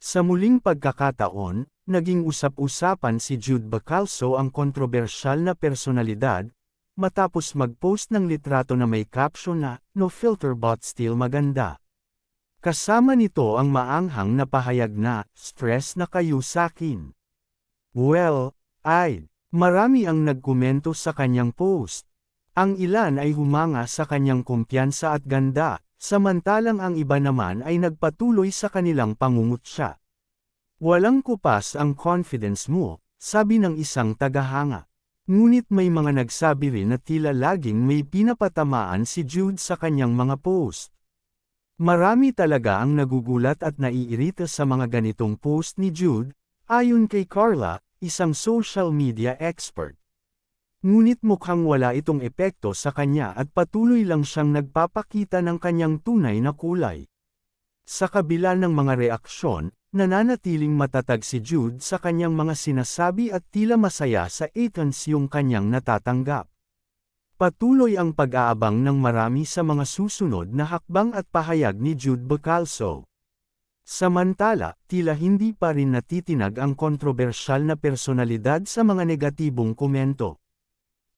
Sa muling pagkakataon, naging usap-usapan si Jude Bacalso ang kontrobersyal na personalidad, matapos mag-post ng litrato na may caption na, No filter but still maganda. Kasama nito ang maanghang na pahayag na, stress na kayo sakin. Well, ay, marami ang nagkomento sa kanyang post. Ang ilan ay humanga sa kanyang kumpiyansa at ganda, samantalang ang iba naman ay nagpatuloy sa kanilang pangungutya. Walang kupas ang confidence mo, sabi ng isang tagahanga. Ngunit may mga nagsabi rin na tila laging may pinapatamaan si Jude sa kanyang mga post. Marami talaga ang nagugulat at naiirita sa mga ganitong post ni Jude, ayon kay Carla, isang social media expert. Ngunit mukhang wala itong epekto sa kanya at patuloy lang siyang nagpapakita ng kanyang tunay na kulay. Sa kabila ng mga reaksyon, nananatiling matatag si Jude sa kanyang mga sinasabi at tila masaya sa Athens yung kanyang natatanggap. Patuloy ang pag-aabang ng marami sa mga susunod na hakbang at pahayag ni Jude Bacalso. Samantala, tila hindi pa rin natitinag ang kontrobersyal na personalidad sa mga negatibong komento.